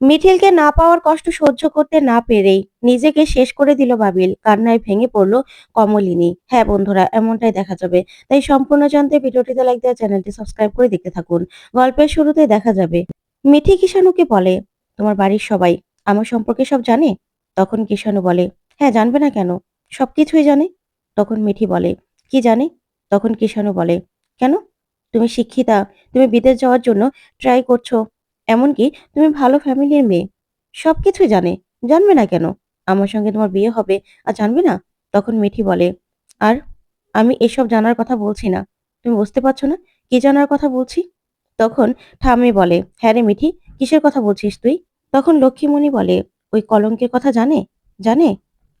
মিঠিলকে না পাওয়ার কষ্ট সহ্য করতে না পেরেই নিজেকে শেষ করে দিল বাবিল। কান্নায় ভেঙে পড়ল কমলিনী। হ্যাঁ বন্ধুরা, এমনটাই দেখা যাবে। তাই সম্পূর্ণ জানতে ভিডিওটিতে লাইক দেওয়া, চ্যানেলটি সাবস্ক্রাইব করে দেখতে থাকুন। গল্পের শুরুতে দেখা যাবে। মিঠি কিষাণুকে বলে, তোমার বাড়ির সবাই আমার সম্পর্কে সব জানে? তখন কিষাণু বলে হ্যাঁ জানবে না কেন? সবকিছুই জানে। তখন মিঠি বলে, কি জানে? তখন কিষাণু বলে, কেন? তুমি শিক্ষিতা, তুমি বিদেশ যাওয়ার জন্য ট্রাই করছ। এমনকি তুমি ভালো ফ্যামিলির মেয়ে। সবকিছুই জানে। জানবে না কেন? আমার সঙ্গে তোমার বিয়ে হবে আর জানবে না? তখন মিঠি বলে, আর আমি এসব জানার কথা বলছি না। তুমি বুঝতে পারছ না? কি জানার কথা বলছি? তখন ঠাম্মি বলে হ্যাঁ রে মিঠি, কিসের কথা বলছিস তুই? তখন লক্ষ্মীমণি বলে, ওই কলঙ্কের কথা জানে? জানে?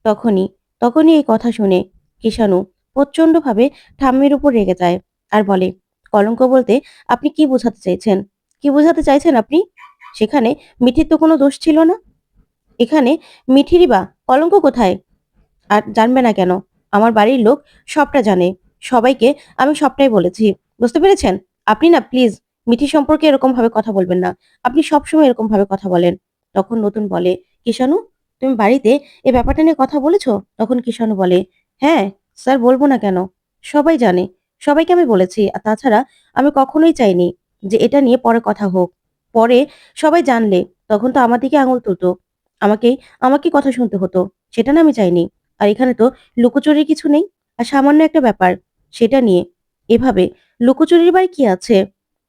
তখনই তখনই এই কথা শুনে কিষাণু প্রচন্ডভাবে ঠাম্মির উপর রেগে যায় আর বলে, কলঙ্ক বলতে আপনি কি বোঝাতে চাইছেন কি বোঝাতে চাইছেন আপনি? সেখানে মিঠির তো কোনো দোষ ছিল না। এখানে মিঠিরই বা কলঙ্ক কোথায়? আর জানবে না কেন? আমার বাড়ির লোক সবটা জানে। সবাইকে আমি সবটাই বলেছি। বুঝতে পেরেছেন? আপনি না, প্লিজ, মিঠি সম্পর্কে এরকম ভাবে কথা বলবেন না। আপনি সবসময় এরকম ভাবে কথা বলেন। তখন নতুন বলে কিষাণু তুমি বাড়িতে এ ব্যাপারটা নিয়ে কথা বলেছ? তখন কিষাণু বলে হ্যাঁ স্যার, বলব না কেন? সবাই জানে। সবাইকে আমি বলেছি। আর তাছাড়া আমি কখনোই চাইনি। যে এটা নিয়ে পরে কথা হোক। পরে সবাই জানলে, তখন তো আমার দিকে আঙুল তুলতো। আমাকেই আমাকে কথা শুনতে হতো। সেটা না আমি চাইনি। আর এখানে তো লুকোচুরির কিছু নেই। আর সামান্য একটা ব্যাপার, সেটা নিয়ে। এভাবে লুকোচুরির বাড়ি কি আছে?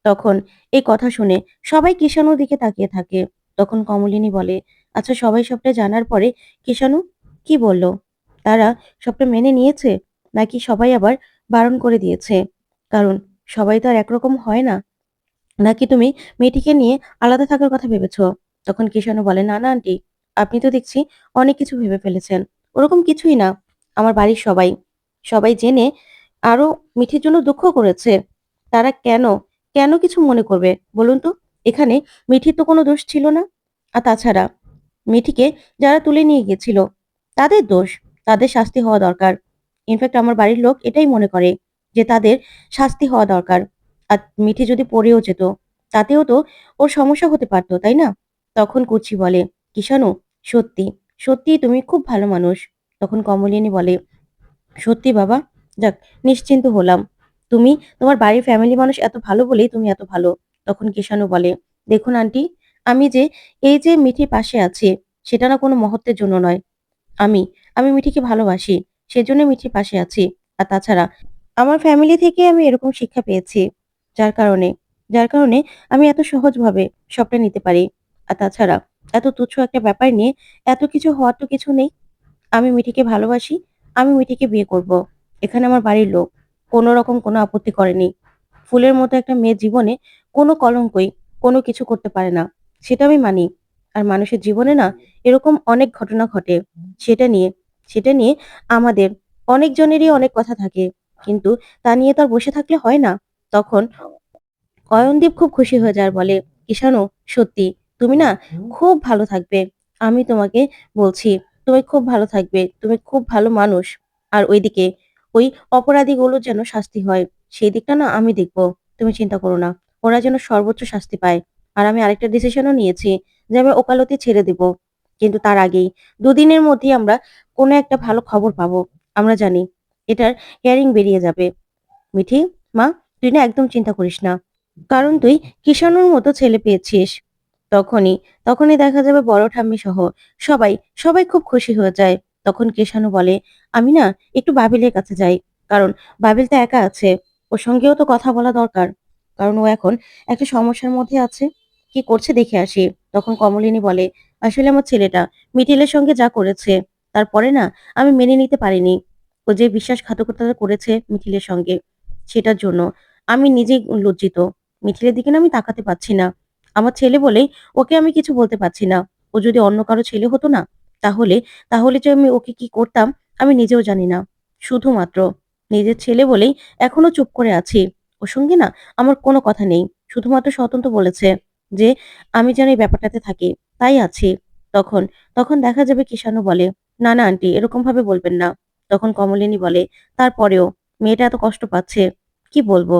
তখন এই কথা শুনে সবাই কিষাণুর দিকে তাকিয়ে থাকে। তখন কমলিনী বলে আচ্ছা সবাই সবটা জানার পরে কিষাণু কি বলল? তারা সবটা মেনে নিয়েছে? নাকি সবাই আবার বারণ করে দিয়েছে? কারণ সবাই তো আর একরকম হয় না। নাকি তুমি মেয়েটিকে নিয়ে আলাদা থাকার কথা ভেবেছ? তখন কিষাণু বলে, না না, আন্টি, আপনি তো দেখছি অনেক কিছু ভেবে ফেলেছেন। ওরকম কিছুই না। আমার বাড়ির সবাই সবাই জেনে আরও মিঠির জন্য দুঃখ করেছে। তারা কেন কেন কিছু মনে করবে? বলুন তো, এখানে মিঠির তো কোনো দোষ ছিল না? আর তাছাড়া, মিঠিকে যারা তুলে নিয়ে গিয়েছিল, তাদের দোষ, তাদের শাস্তি হওয়া দরকার। ইনফ্যাক্ট আমার বাড়ির লোক এটাই মনে করে যে তাদের শাস্তি হওয়া দরকার। আর মিঠি যদি পড়েও যেত, তাতেও তো ওর সমস্যা হতে পারতো, তাই না? তখন কুচি বলে, কিষাণু, সত্যি সত্যি তুমি খুব ভালো মানুষ। তখন কমলিনী বলে, সত্যি বাবা, যাক, নিশ্চিন্ত হলাম। তুমি, তোমার বাড়ির ফ্যামিলি মানুষ এত ভালো বলেই তুমি এত ভালো। তখন কিষাণু বলে, দেখুন আন্টি, আমি যে, এই যে মিঠির পাশে আছে, সেটা না কোনো মহত্বের জন্য নয়। আমি আমি মিঠিকে ভালোবাসি, সেজন্য মিঠির পাশে আছি। আর তাছাড়া, আমার ফ্যামিলি থেকে আমি এরকম শিক্ষা পেয়েছি। যার কারণে যার কারণে আমি এত সহজভাবে সবটা নিতে পারি। আর তাছাড়া, এত তুচ্ছ একটা ব্যাপার নিয়ে এত কিছু হওয়ার তো কিছু নেই। আমি মিঠিকে ভালোবাসি, আমি মিঠিকে বিয়ে করব। এখানে আমার বাড়ির লোক, কোনো রকম কোনো আপত্তি করেনি। ফুলের মতো একটা মেয়ের জীবনে কোনো কলঙ্কই কোনো কিছু করতে পারে না। সেটা আমি মানি। আর মানুষের জীবনে না এরকম অনেক ঘটনা ঘটে। সেটা নিয়ে সেটা নিয়ে আমাদের অনেকজনেরই অনেক কথা থাকে। কিন্তু তা নিয়ে তো আর বসে থাকলে হয় না। তখন অয়নদীপ খুব খুশি হয়ে যায় বলে কিষাণু সত্যি, তুমি না খুব ভালো থাকবে। আমি তোমাকে বলছি, তুমি খুব ভালো থাকবে, তুমি খুব ভালো মানুষ। আর ওইদিকে ওই অপরাধীগুলো যেন শাস্তি হয়, সেই দিকটা না আমি দেখব। তুমি চিন্তা করো না, ওরা যেন সর্বোচ্চ শাস্তি পায়। আর আমি আরেকটা ডিসিশনও নিয়েছি যে আমি ওকালতি ছেড়ে দিব। কিন্তু তার আগেই দুদিনের মধ্যেই আমরা কোনো একটা ভালো খবর পাবো। আমরা জানি এটার হিয়ারিং বেরিয়ে যাবে। মিঠি, মা তুই না একদম চিন্তা করিস না। কারণ তুই কিষাণুর মতো ছেলে পেয়েছিস। তখনই তখনই দেখা যাবে বড় ঠাম্মি সহ সবাই সবাই খুব খুশি হয়ে যায়। তখন কিষাণু বলে, আমি না একটু বাবিলের কাছে যাই। কারণ বাবিল তো একা আছে। ওর সঙ্গেও তো কথা বলা দরকার। কারণ ও এখন একটা সমস্যার মধ্যে আছে। কি করছে দেখে আসি। তখন কমলিনী বলে, আসলে আমার ছেলেটা মিঠিলের সঙ্গে যা করেছে, তারপরে না আমি মেনে নিতে পারিনি। ও যে বিশ্বাসঘাতকতা করেছে মিঠিলের সঙ্গে, সেটার জন্য আমি নিজেই লজ্জিত। মিঠিলের দিকে না আমি তাকাতে পারছি না। আমার ছেলে বলেই ওকে আমি কিছু বলতে পারছি না। ও যদি অন্য কারও ছেলে হতো না, তাহলে তাহলে যে আমি ওকে কি করতাম, আমি নিজেও জানি না। শুধুমাত্র নিজের ছেলে বলেই এখনও চুপ করে আছি। ওর সঙ্গে না আমার কোনো কথা নেই। শুধুমাত্র স্বতন্ত্র বলেছে যে, আমি যেন এই ব্যাপারটাতে থাকি। তাই আছি। তখন তখন দেখা যাবে কিষাণু বলে, না না, আন্টি, এরকম ভাবে বলবেন না। তখন কমলিনী বলে, তারপরেও, মেয়েটা এত কষ্ট পাচ্ছে, কি বলব?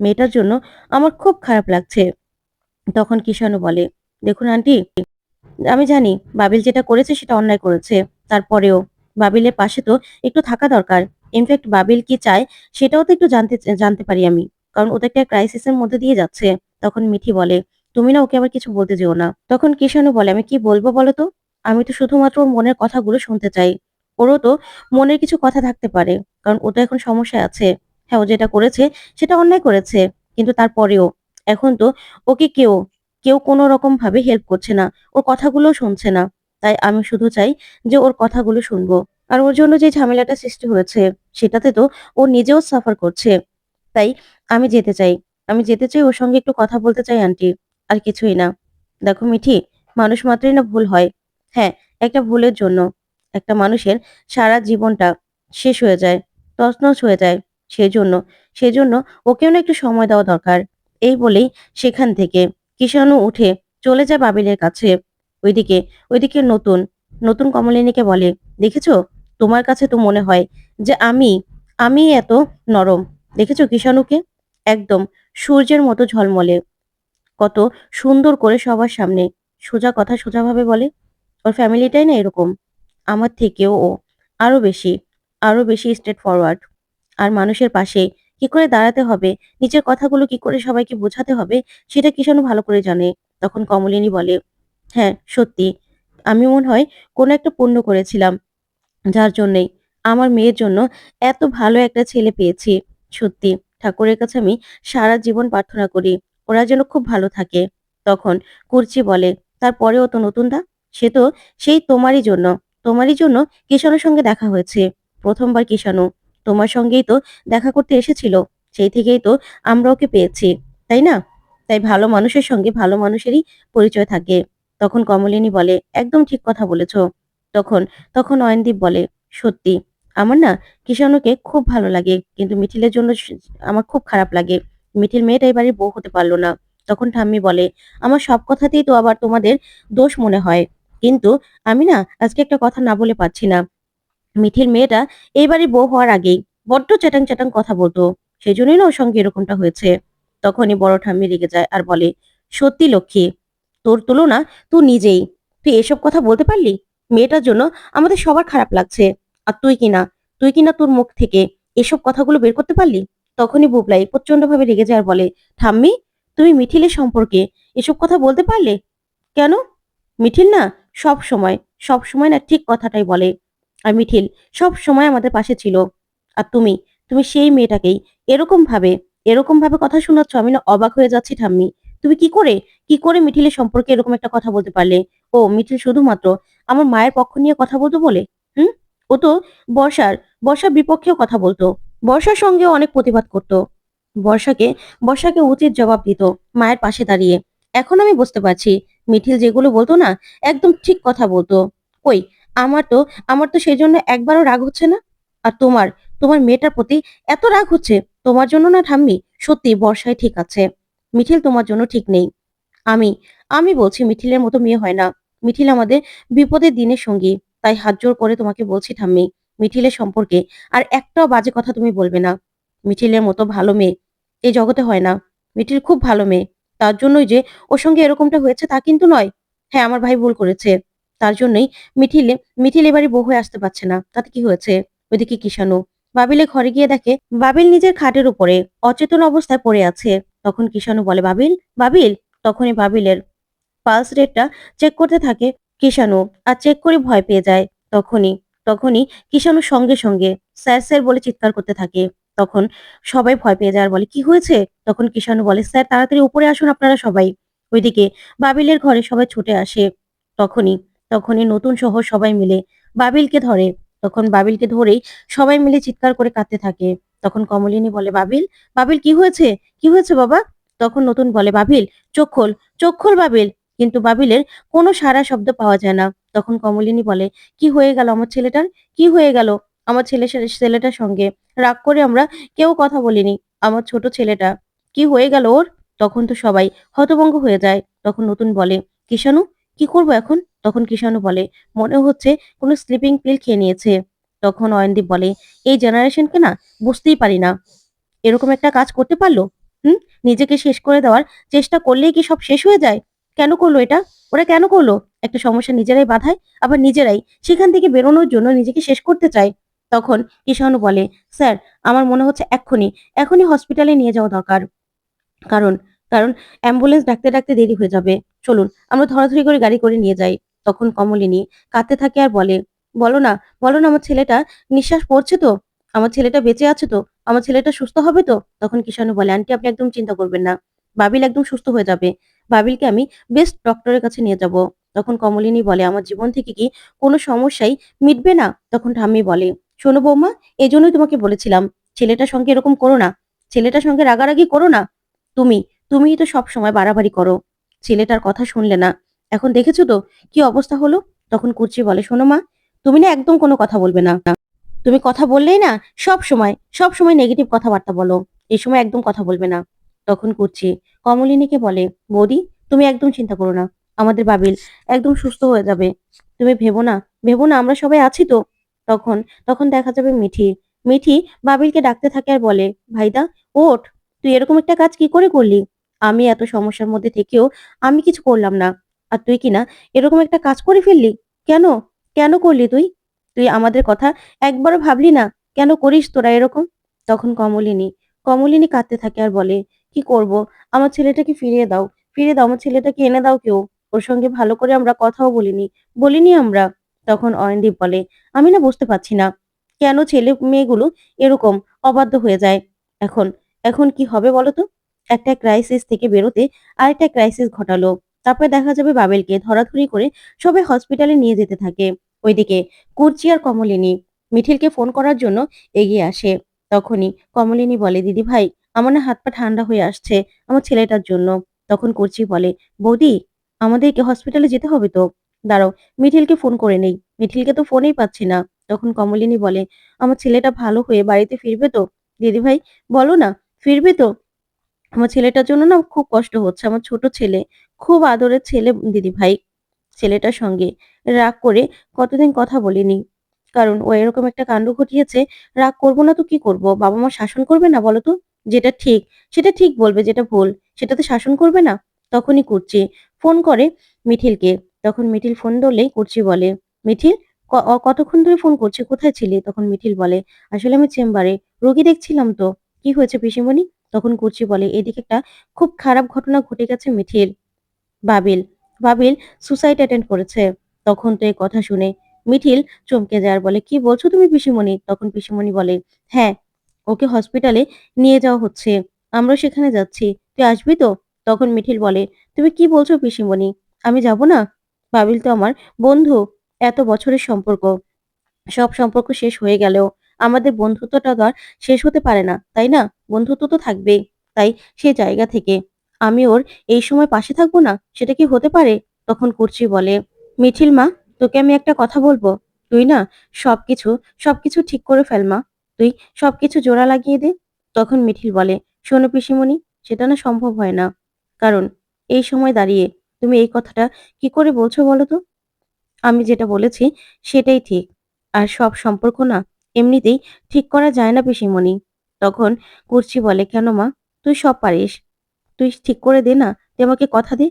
মেয়েটার জন্য আমার খুব খারাপ লাগছে। তখন কিষাণু বলে, দেখুন আন্টি, আমি জানি বাবিল যেটা করেছে সেটা অন্যায় করেছে। তারপরেও বাবিলের পাশে তো একটু থাকা দরকার। ইনফ্যাক্ট বাবিল কি চায় সেটাও তো একটু জানতে জানতে পারি আমি। কারণ ওদের একটা ক্রাইসিসের মধ্যে দিয়ে যাচ্ছে। তখন মিঠি বলে, তুমি না ওকে আবার কিছু বলতে যেও না। তখন কিষানু বলে, আমি কি বলব বলো তো? আমি তো শুধুমাত্র ওর মনের কথাগুলো শুনতে চাই। ওরও তো মনের কিছু কথা থাকতে পারে। কারণ ও তো এখন সমস্যায় আছে। হ্যাঁ ও যেটা করেছে সেটা অন্যায় করেছে। কিন্তু তারপরেও এখন তো ওকে কেউ কেউ কোনো রকম ভাবে হেল্প করছে না। ওর কথাগুলো শুনছে না। তাই আমি শুধু চাই যে ওর কথাগুলো শুনব। আর ওর জন্য যে ঝামেলাটা সৃষ্টি হয়েছে সেটাতে তো ও নিজেও সাফার করছে। তাই আমি যেতে চাই। আমি যেতে চাই ওর সঙ্গে একটু কথা বলতে চাই আন্টি আর কিছুই না। দেখো মিঠি, মানুষ মাত্রই না ভুল হয়। হ্যাঁ একটা ভুলের জন্য। একটা মানুষের সারা জীবনটা শেষ হয়ে যায়, তছনছ হয়ে যায়। সেই জন্য সেই জন্য ওকেও না একটু সময় দেওয়া দরকার। এই বলেই সেখান থেকে কিষাণু উঠে চলে যায় বাবিলের কাছে। ওইদিকে ওইদিকে নতুন নতুন কমলিনীকে বলে, দেখেছ? তোমার কাছে তো মনে হয় যে আমি আমি এত নরম। দেখেছ কিষাণুকে? একদম সূর্যের মতো ঝলমলে। কত সুন্দর করে সবার সামনে সোজা কথা সোজাভাবে বলে। ওর ফ্যামিলিটাই না এরকম। আমার থেকেও ও। আরও বেশি আরও বেশি স্ট্রেট ফরওয়ার্ড আর মানুষের পাশে কি করে দাঁড়াতে হবে? নিজের কথাগুলো কি করে সবাইকে বোঝাতে হবে? সেটা কিষাণু ভালো করে জানে। তখন কমলিনী বলে হ্যাঁ সত্যি। আমি মনে হয় কোনো একটা পুণ্য করেছিলাম, যার জন্যই আমার মেয়ের জন্য এত ভালো একটা ছেলে পেয়েছি। সত্যি, ঠাকুরের কাছে আমি সারা জীবন প্রার্থনা করি, ওরা যেন খুব ভালো থাকে। তখন কুর্চি বলে তারপরেও তো নতুন দা সে তো সেই তোমারই জন্য তোমারই জন্য কিষাণুর সঙ্গে দেখা হয়েছে। প্রথমবার কিষাণু। তোমার সঙ্গেই তো দেখা করতে এসেছিল। সেই থেকেই তো আমরা ওকে পেয়েছি, তাই না? তাই ভালো মানুষের সঙ্গে ভালো মানুষেরই পরিচয় থাকে। তখন কমলিনী বলে, একদম ঠিক কথা বলেছ। তখন তখন অয়নদীপ বলে, সত্যি, আমার না কিষাণুকে খুব ভালো লাগে, কিন্তু মিঠিলের জন্য আমার খুব খারাপ লাগে। মিঠিল মেয়েটা এবারে বউ হতে পারল না। তখন ঠাম্মি বলে, আমার সব কথাতেই তো আবার তোমাদের দোষ মনে হয়, কিন্তু আমি না আজকে একটা কথা না বলে পাচ্ছি না। মিঠিল মেয়েটা এইবারই বউ হওয়ার আগেই বড্ড চ্যাটাং চ্যাটাং কথা বলতো। সেই জন্যই না ওর সঙ্গে এরকমটা হয়েছে। তখনই বড় ঠাম্মি রেগে যায় আর বলে, সত্যি লক্ষ্মী, তোর তুলনা তুই নিজেই। তুই এসব কথা বলতে পারলি? মেয়েটার জন্য আমাদের সবার খারাপ লাগছে। আর তুই কিনা তুই কিনা তোর মুখ থেকে এসব কথাগুলো বের করতে পারলি? তখনই বুবলাই প্রচণ্ড ভাবে রেগে যায় আর বলে, ঠাম্মি, তুমি মিঠিলের সম্পর্কে এসব কথা বলতে পারলে? কেন? মিঠিল না, সব সময় সব সময় না ঠিক কথাটাই বলে। আর মিঠিল সব সময় আমাদের পাশে ছিল। আর তুমি তুমি সেই মেয়েটাকেই এরকম ভাবে এরকম ভাবে কথা শোনাচ্ছ, আমি না অবাক হয়ে যাচ্ছি ঠাম্মি। তুমি কি করে কি করে মিঠিলের সম্পর্কে এরকম একটা কথা বলতে পারলে? ও মিঠিল শুধুমাত্র আমার মায়ের পক্ষ নিয়ে কথা বলতো বলে? হুম? ও তো বর্ষার বর্ষার বিপক্ষেও কথা বলতো। বর্ষার সঙ্গেও অনেক প্রতিবাদ করত। বর্ষাকে বর্ষাকে উচিত জবাব দিত মায়ের পাশে দাঁড়িয়ে। এখন আমি বুঝতে পারছি মিঠিল যেগুলো বলতো না, একদম ঠিক কথা বলতো। কই আমার তো আমার তো সেই জন্য একবারও রাগ হচ্ছে না। আর তোমার তোমার মেয়েটার প্রতি এত রাগ হচ্ছে, তোমার জন্য না ঠাম্মি? সত্যি বর্ষায় ঠিক আছে। মিঠিল তোমার জন্য ঠিক নেই। আমি আমি বলছি মিঠিলের মতো মেয়ে হয় না। মিঠিল আমাদের বিপদের দিনের সঙ্গী, তাই হাত জোর করে তোমাকে বলছি ঠাম্মি মিঠিলের সম্পর্কে আর একটাও বাজে কথা তুমি বলবে না। মিঠিলের মতো ভালো মেয়ে এই জগতে হয় না। মিঠিল খুব ভালো মেয়ে, তার জন্যই যে ওর সঙ্গে এরকমটা হয়েছে তা কিন্তু নয়। হ্যাঁ আমার ভাই ভুল করেছে। তার জন্যই মিঠিলে, মিঠিল এবারে বউ হয়ে আসতে পারছে না। তাতে কি হয়েছে? ওইদিকে কিষানু বাবিলে ঘরে গিয়ে দেখে, বাবিল নিজের খাটের উপরে অচেতন অবস্থায় পড়ে আছে। তখন কিষানু বলে, বাবিল বাবিল? তখনই বাবিলের পালস রেটটা চেক করতে থাকে কিষানু আর চেক করে ভয় পেয়ে যায়। তখনই তখনই কিষানু সঙ্গে সঙ্গে স্যার স্যার বলে চিৎকার করতে থাকে। তখন সবাই ভয় পেয়ে যায় আর বলে, কি হয়েছে? তখন কিষানু বলে, স্যার, তাড়াতাড়ি উপরে আসুন আপনারা সবাই। ওইদিকে বাবিলের ঘরে সবাই ছুটে আসে। তখনই তখনই নতুন সহ সবাই মিলে বাবিলকে ধরে। তখন বাবিলকে ধরেই সবাই মিলে চিৎকার করে কাঁদতে থাকে। তখন কমলিনী বলে, বাবিল বাবিল, কি হয়েছে? কি হয়েছে বাবা? তখন নতুন বলে, বাবিল, চোখ খোল চোখ খোল বাবিল। কিন্তু বাবিলের কোনো সারা শব্দ পাওয়া যায় না। তখন কমলিনী বলে, কি হয়ে গেল আমার ছেলেটার? কি হয়ে গেল আমার ছেলে ছেলেটার সঙ্গে? রাগ করে আমরা কেউ কথা বলিনি। আমার ছোট ছেলেটা, কি হয়ে গেল ওর? তখন তো সবাই হতভঙ্গ হয়ে যায়। তখন নতুন বলে কিষানু কি করব এখন? তখন কিষানু বলে, মনে হচ্ছে কোনো স্লিপিং পিল খেয়ে নিয়েছে। তখন অয়নদীপ বলে, এই জেনারেশনকে না বুঝতেই পারি না। এরকম একটা কাজ করতে পারল? হুম? নিজেকে শেষ করে দেওয়ার চেষ্টা করলেই কি সব শেষ হয়ে যায়? কেন করল এটা? ওরা কেন করল? একটা সমস্যা নিজেরাই বাধায়, আবার নিজেরাই সেখান থেকে বেরোনোর জন্য নিজেকে শেষ করতে চায়। তখন কিষাণু বলে, স্যার, আমার মনে হচ্ছে এক্ষুনি, এখনই হসপিটালে নিয়ে যাওয়া দরকার। কারণ কারণ অ্যাম্বুলেন্স ডাকতে ডাকতে দেরি হয়ে যাবে। চলুন, আমরা ধরাধরি করে গাড়ি করে নিয়ে যাই। তখন কমলিনী কাঁদতে থাকে আর বলে, বলো না বলো না, আমার ছেলেটা নিঃশ্বাস পড়ছে তো? আমার ছেলেটা বেঁচে আছে তো? আমার ছেলেটা সুস্থ হবে তো? তখন কিষাণু বলে, আন্টি, আপনি একদম চিন্তা করবেন না। বাবিল একদম সুস্থ হয়ে যাবে। বাবিলকে আমি বেস্ট ডক্টরের কাছে নিয়ে যাব। তখন কমলিনী বলে, আমার জীবন থেকে কি কোনো সমস্যাই মিটবে না? তখন ঠাম্মি বলে, শোনো বৌমা এই জন্যই তোমাকে বলেছিলাম, ছেলেটার সঙ্গে এরকম করো না। ছেলেটার সঙ্গে রাগারাগি করো না। তুমি তুমিই তো সব সময় বাড়াবাড়ি করো। ছেলেটার কথা শুনলে না। এখন দেখেছ তো কি অবস্থা হলো? তখন কুর্চি বলে, শোনো মা, তুমি না একদম কোনো কথা বলবে না। তুমি কথা বললেই না সব সময় সব সময় নেগেটিভ কথাবার্তা বলো। এই সময় একদম কথা বলবে না। তখন কুর্চি কমলিনীকে বলে, বৌদি, তুমি একদম চিন্তা করো না। আমাদের বাবিল একদম সুস্থ হয়ে যাবে। তুমি ভেবো না ভেবো না আমরা সবাই আছি তো। তখন তখন দেখা যাবে মিঠি। মিঠি বাবিলকে ডাকতে থাকে আর বলে, ভাইদা, ওঠ, তুই এরকম একটা কাজ কি করে করলি? আমি এত সমস্যার মধ্যে থেকেও আমি কিছু করলাম না। আর তুই কিনা এরকম একটা কাজ করে ফেললি? কেন? কেন করলি তুই? তুই আমাদের কথা একবারও ভাবলি না? কেন করিস তোরা এরকম? তখন কমলিনী কমলিনী কাঁদতে থাকে আর বলে, কি করব? আমার ছেলেটাকে ফিরিয়ে দাও। ফিরিয়ে দাও, আমার ছেলেটাকে এনে দাও কেউ। ওর সঙ্গে ভালো করে আমরা কথাও বলিনি। বলিনি আমরা। তখন অয়নদীপ বলে, আমি না বুঝতে পারছি না। কেন ছেলে মেয়েগুলো এরকম অবাধ্য হয়ে যায়? এখন এখন কি হবে বলো তো? একটা ক্রাইসিস থেকে বেরোতে আরেকটা ক্রাইসিস ঘটালো। তারপরে দেখা যাবে বাবেলকে ধরাধরি করে সবাই হসপিটালে নিয়ে যেতে থাকে। ওইদিকে কুর্চি আর কমলিনী মিঠিলকে ফোন করার জন্য এগিয়ে আসে। তখনই কমলিনী বলে, দিদি ভাই, আমার না হাত পা ঠান্ডা হয়ে আসছে আমার ছেলেটার জন্য। তখন কুর্চি বলে, বৌদি, আমাদেরকে হসপিটালে যেতে হবে তো? দাঁড়াও, মিঠিলকে ফোন করে নেই। মিঠিলকে তো ফোনেই পাচ্ছি না। তখন কমলিনী বলে, আমার ছেলেটা ভালো হয়ে বাড়িতে ফিরবে তো? দিদি ভাই, বলো না, ফিরবে তো? আমার ছেলেটার জন্য না খুব কষ্ট হচ্ছে। আমার ছোট ছেলে, খুব আদরের ছেলে দিদি ভাই ছেলেটার সঙ্গে রাগ করে কতদিন কথা বলিনি। কারণ ও এরকম একটা কাণ্ড ঘটিয়েছে, রাগ করব না তো কি করব? বাবা মা শাসন করবে না বলো তো? যেটা ঠিক, সেটা ঠিক বলবে, যেটা ভুল, সেটাতে শাসন করবে না? তখনই করছি ফোন করে মিঠিলকে। তখন মিঠিল ফোন ধরলেই করছি বলে, মিঠিল কতক্ষণ ধরে ফোন করছে? কোথায় ছিলি? তখন মিঠিল বলে, আসলে আমি চেম্বারে, রোগী দেখছিলাম তো। কি হয়েছে পিসিমণি? তখন কুর্চি বলে, এদিকে একটা খুব খারাপ ঘটনা ঘটে গেছে মিঠিল বাবিল। বাবিল সুসাইড অ্যাটেন্ড করেছে। তখন তো এই কথা শুনে মিঠিল চমকে যায় আর বলে, কি বলছো তুমি পিসিমণি? তখন পিসিমণি বলে হ্যাঁ ওকে হসপিটালে নিয়ে যাওয়া হচ্ছে। আমরা সেখানে যাচ্ছি। তুই আসবি তো? তখন মিঠিল বলে, তুমি কি বলছো পিসিমণি? আমি যাব না? বাবিল তো আমার বন্ধু। এত বছরের সম্পর্ক। সব সম্পর্ক শেষ হয়ে গেলেও আমাদের বন্ধুত্বটা আর শেষ হতে পারে না, তাই না? বন্ধুত্ব তো থাকবেই, তাই সে জায়গা থেকে। আমি ওর এই সময় পাশে থাকব না? সেটা কি হতে পারে? তখন কুর্চি বলে। মিঠিল মা, তোকে আমি একটা কথা বলব? তুই না সবকিছু সবকিছু ঠিক করে ফেল মা। তুই সবকিছু জোড়া লাগিয়ে দে। তখন মিঠিল বলে। শোনো পিসিমণি, সেটা না সম্ভব হয় না। কারণ এই সময় দাঁড়িয়ে তুমি এই কথাটা কি করে বলছো বলো তো? আমি যেটা বলেছি সেটাই ঠিক। আর সব সম্পর্ক না এমনিতেই ঠিক করা যায় না পিসিমণি। তখন কুর্চি বলে, কেন মা? তুই সব পারিস। তুই ঠিক করে দে না, তুই আমাকে কথা দে।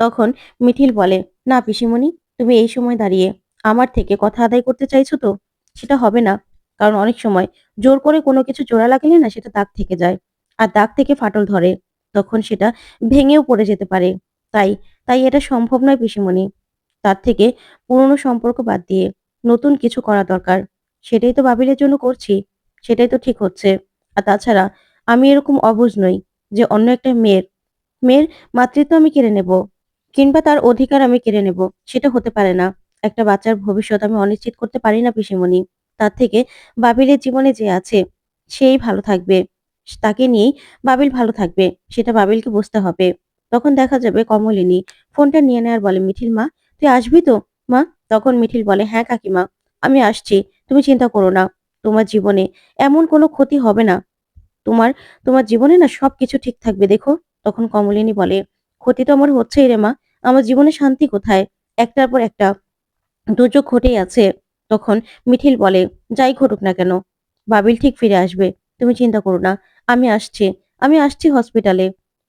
তখন মিঠিল বলে, না পিসিমণি, তুমি এই সময় দাঁড়িয়ে আমার থেকে কথা আদায় করতে চাইছো তো? সেটা হবে না। কারণ অনেক সময় জোর করে কোনো কিছু জোড়া লাগলে না সেটা দাগ থেকে যায় আর দাগ থেকে ফাটল ধরে। তখন সেটা ভেঙেও পড়ে যেতে পারে। তাই তাই এটা সম্ভব নয় পিসিমণি। তার থেকে পুরনো সম্পর্ক বাদ দিয়ে নতুন কিছু করা দরকার। সেটাই তো বাবিলের জন্য করছি, সেটাই তো ঠিক হচ্ছে। আর তাছাড়া আমি এরকম অবুঝ নই যে অন্য একটা মেয়ের মেয়ের মাতৃত্ব আমি কেড়ে নেব কিংবা তার অধিকার আমি কেড়ে নেব, সেটা হতে পারে না। একটা বাচ্চার ভবিষ্যৎ আমি অনিশ্চিত করতে পারি না পিসিমণি। তার থেকে বাবিলের জীবনে যে আছে, সেই ভালো থাকবে। তাকে নিয়েই বাবিল ভালো থাকবে, সেটা বাবিলকে বুঝতে হবে। তখন দেখা যাবে কমলিনী ফোনটা নিয়ে নেয় আর বলে, মিঠিল মা, তুই আসবি তো? মা? তখন মিঠিল বলে হ্যাঁ কাকিমা, আমি আসছি। তুমি চিন্তা করো না, তোমার জীবনে এমন কোনো ক্ষতি হবে না। তোমার তোমার জীবনে না সবকিছু ঠিক থাকবে, দেখো। তখন কমলিনী বলে, ক্ষতি তো আমার হচ্ছেই রে মা, আমার জীবনে শান্তি কোথায়? একটার পর একটা দুর্যোগ ঘটেই আছে। তখন মিঠিল বলে, যাই ঘটুক না কেন, বাবিল ঠিক ফিরে আসবে, তুমি চিন্তা করো না, আমি আসছি আমি আসছি হসপিটালে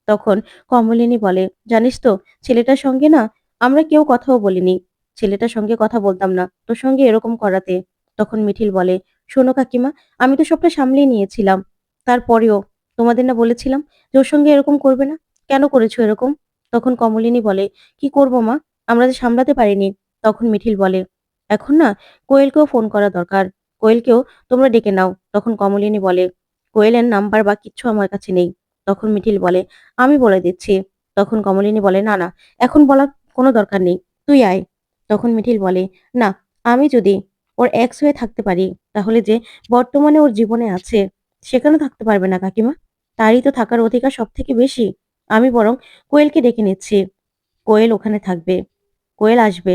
তখন কমলিনী বলে, জানিস তো, ছেলেটার সঙ্গে না আমরা কেউ কথাও বলিনি। ছেলেটার সঙ্গে কথা বলতাম না, তোর সঙ্গে এরকম করাতে। তখন মিঠিল বলে, শোনো কাকিমা, আমি তো সবটা সামলেই নিয়েছিলাম। তারপরেও তোমাদের না বলেছিলাম যে ওর সঙ্গে এরকম করবে না? কেন করেছ এরকম? তখন কমলিনী বলে, কি করব মা? আমরা যে সামলাতে পারিনি। তখন মিঠিল বলে, এখন না কোয়েলকেও ফোন করা দরকার। কোয়েলকেও তোমরা ডেকে নাও। তখন কমলিনী বলে কোয়েলের নাম্বার বা কিচ্ছু আমার কাছে নেই। তখন মিঠিল বলে, আমি বলে দিচ্ছি। তখন কমলিনী বলে, না না, এখন বলার কোনো দরকার নেই। তুই আয়। তখন মিঠিল বলে, না, আমি যদি ওর এক্স হয়ে থাকতে পারি। তাহলে যে বর্তমানে ওর জীবনে আছে সেখানে থাকতে পারবে না কাকিমা। তারই তো থাকার অধিকার সব থেকে বেশি। আমি বরং কোয়েলকে ডেকে নিচ্ছি। কোয়েল ওখানে থাকবে। কোয়েল আসবে।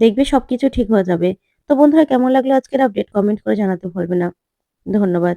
দেখবে সব কিছু ঠিক হয়ে যাবে। তো বন্ধুরা, কেমন লাগল আজকের আপডেট কমেন্ট করে জানাতে ভুলবে না। ধন্যবাদ।